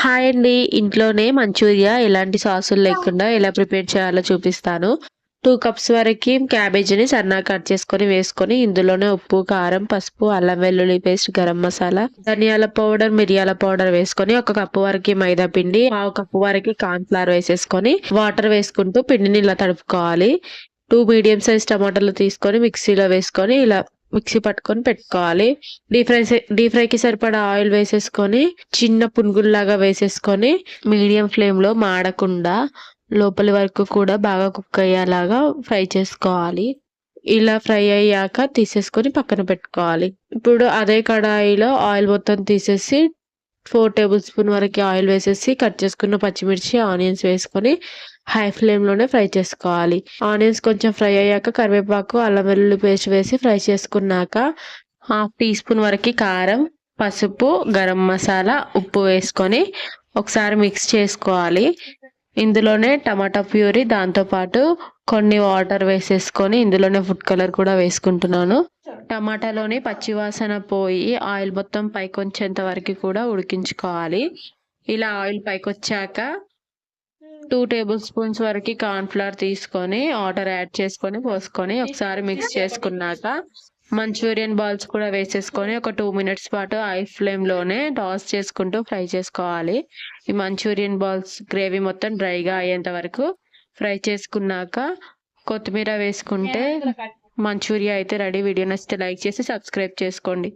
Hi అండి. ఇంట్లోనే Manchuria ఎలాంటి సాసులు లేకుండా ఎలా ప్రిపేర్ చేయాలో చూపిస్తాను. టూ కప్స్ వరకి క్యాబేజీని సన్నా కట్ చేసుకొని వేసుకొని ఇందులోనే ఉప్పు, కారం, పసుపు, అల్లం వెల్లుల్లి పేస్ట్, గరం మసాలా, ధనియాల పౌడర్, మిరియాల పౌడర్ వేసుకొని ఒక కప్పు వరకు మైదా పిండి, పావు కప్పు వరకు కార్న్ ఫ్లవర్ వేసేసుకొని వాటర్ వేసుకుంటూ పిండిని ఇలా తడుపుకోవాలి. టూ మీడియం సైజ్ టమాటాలు తీసుకొని మిక్సీలో వేసుకొని ఇలా మిక్సీ పట్టుకొని పెట్టుకోవాలి. డీప్ ఫ్రై సే డీప్ ఫ్రైకి సరిపడా ఆయిల్ వేసేసుకొని చిన్న పునుగుల్లాగా వేసేసుకొని మీడియం ఫ్లేమ్‌లో మాడకుండా లోపలి వరకు కూడా బాగా కుక్ అయ్యేలాగా ఫ్రై చేసుకోవాలి. ఇలా ఫ్రై అయ్యాక తీసేసుకొని పక్కన పెట్టుకోవాలి. ఇప్పుడు అదే కడాయిలో ఆయిల్ మొత్తం తీసేసి ఫోర్ టేబుల్ స్పూన్ వరకు ఆయిల్ వేసేసి కట్ చేసుకున్న పచ్చిమిర్చి, ఆనియన్స్ వేసుకొని హై ఫ్లేమ్‌లోనే ఫ్రై చేసుకోవాలి. ఆనియన్స్ కొంచెం ఫ్రై అయ్యాక కరివేపాకు, అల్లం వెల్లుల్లి పేస్ట్ వేసి ఫ్రై చేసుకున్నాక హాఫ్ టీ స్పూన్ వరకు కారం, పసుపు, గరం మసాలా, ఉప్పు వేసుకొని ఒకసారి మిక్స్ చేసుకోవాలి. ఇందులోనే టమాటా ప్యూరీ దాంతో పాటు కొన్ని వాటర్ వేసేసుకొని ఇందులోనే ఫుడ్ కలర్ కూడా వేసుకుంటున్నాను. టమాటాలోని పచ్చివాసన పోయి ఆయిల్ మొత్తం పైకొచ్చేంత వరకు కూడా ఉడికించుకోవాలి. ఇలా ఆయిల్ పైకి వచ్చాక టూ టేబుల్ స్పూన్స్ వరకు కార్న్ఫ్లవర్ తీసుకొని వాటర్ యాడ్ చేసుకొని పోసుకొని ఒకసారి మిక్స్ చేసుకున్నాక మంచూరియన్ బాల్స్ కూడా వేసేసుకొని ఒక టూ మినిట్స్ పాటు హై ఫ్లేమ్‌లోనే టాస్ చేసుకుంటూ ఫ్రై చేసుకోవాలి. ఈ మంచూరియన్ బాల్స్ గ్రేవీ మొత్తం డ్రైగా అయ్యేంత వరకు ఫ్రై చేసుకున్నాక కొత్తిమీర వేసుకుంటే మంచూరియా అయితే రెడీ. వీడియో నచ్చితే లైక్ చేసి సబ్స్క్రైబ్ చేసుకోండి.